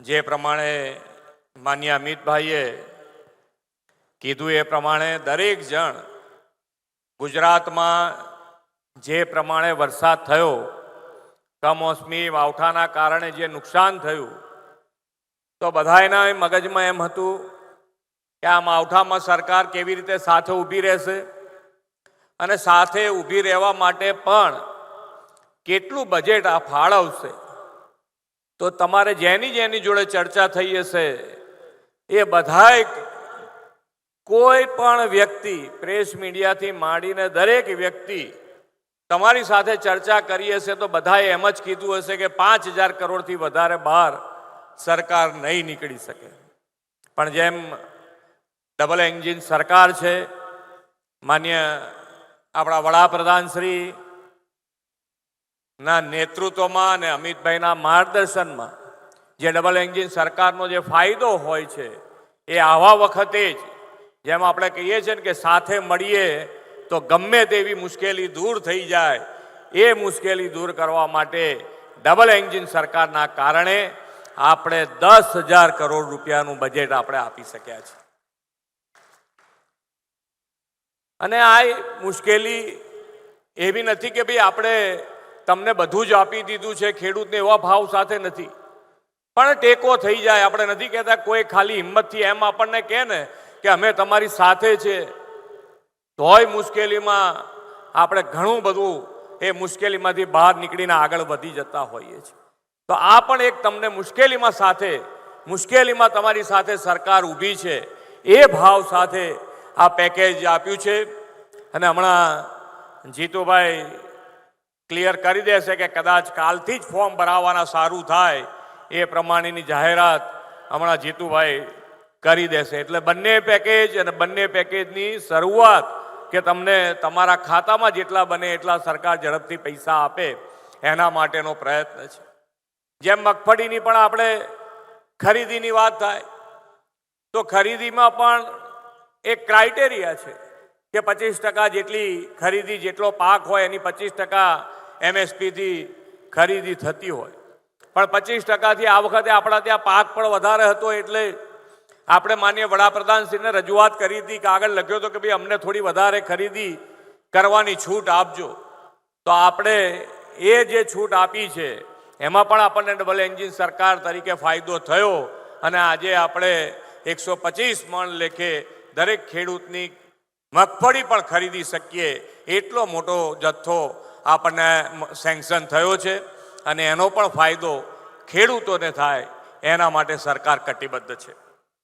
જે પ્રમાણે માન્ય અમિતભાઈએ કીધું એ પ્રમાણે દરેક જણ ગુજરાતમાં જે પ્રમાણે વરસાદ થયો, કમોસમી માવઠાના કારણે જે નુકસાન થયું, તો બધાયના મગજમાં એમ હતું કે આ માવઠામાં સરકાર કેવી રીતે સાથે ઊભી રહેશે અને સાથે ઊભી રહેવા માટે પણ કેટલું બજેટ આ ફાળવશે તો તમારે જેની જેની જોડે ચર્ચા થઈ હશે, એ બધાય કોઈ પણ વ્યક્તિ, પ્રેસ મીડિયાથી માંડીને દરેક વ્યક્તિ તમારી સાથે ચર્ચા કરી હશે તો બધાએ એમ જ કીધું હશે કે પાંચ હજાર કરોડથી વધારે બહાર સરકાર નહીં નીકળી શકે. પણ જેમ ડબલ એન્જિન સરકાર છે, માન્ય આપણા વડાપ્રધાન શ્રી ના, નેતૃત્વમાં અને અમિતભાઈના માર્ગદર્શનમાં જે ડબલ એન્જિન સરકારનો જે ફાયદો હોય છે, એ આવા વખતે જ જેમ આપણે કહીએ છીએ ને કે સાથે મળીએ તો ગમે તેવી મુશ્કેલી દૂર થઈ જાય. એ મુશ્કેલી દૂર કરવા માટે ડબલ એન્જિન સરકારના કારણે આપણે દસ હજાર કરોડ રૂપિયાનું બજેટ આપણે આપી શક્યા છીએ. અને આ મુશ્કેલી એવી નથી કે ભાઈ આપણે તમને બધું જ આપી દીધું છે, ખેડૂતને એવા ભાવ સાથે નથી. પણ ટેકો થઈ જાય. આપણે નથી કહેતા કોઈ ખાલી હિંમતથી, એમ આપણને કહે ને કે અમે તમારી સાથે છે. તોય મુશ્કેલીમાં આપણે ઘણું બધું એ મુશ્કેલીમાંથી બહાર નીકળીને આગળ વધી જતા હોઈએ છીએ. તો આ પણ એક તમને મુશ્કેલીમાં સાથે, મુશ્કેલીમાં તમારી સાથે સરકાર ઊભી છે. એ ભાવ સાથે આ પેકેજ આપ્યું છે. અને હમણાં જીતુભાઈ ક્લિયર કરી દેશે કે કદાચ કાલથી જ ફોર્મ ભરાવાના સારું થાય એ પ્રમાણેની જાહેરાત હમણાં જીતુભાઈ કરી દેશે. એટલે બંને પેકેજ અને બંને પેકેજની શરૂઆત કે તમને તમારા ખાતામાં જેટલા બને એટલા સરકાર ઝડપથી પૈસા આપે એના માટેનો પ્રયત્ન છે. જેમ મગફળીની પણ આપણે ખરીદીની વાત થાય, તો ખરીદીમાં પણ એક ક્રાઇટેરિયા છે કે પચીસ ટકા જેટલી ખરીદી, જેટલો પાક હોય એની પચીસ ટકા એમએસપીથી ખરીદી થતી હોય. પણ પચીસ ટકાથી આ વખતે આપણા ત્યાં પાક પણ વધારે હતો એટલે આપણે માન્ય વડાપ્રધાનશ્રીને રજૂઆત કરી હતી કે આગળ લખ્યો હતો કે ભાઈ, અમને થોડી વધારે ખરીદી કરવાની છૂટ આપજો. તો આપણે એ જે છૂટ આપી છે, એમાં પણ આપણને ડબલ એન્જિન સરકાર તરીકે ફાયદો થયો અને આજે આપણે એકસો પચીસ મણ લેખે દરેક ખેડૂતની મગફળી પણ ખરીદી શકીએ. એટલો મોટો જથ્થો આપણને સેન્કશન થયો છે અને એનો પણ ફાયદો ખેડૂતોને થાય, એના માટે સરકાર કટિબદ્ધ છે.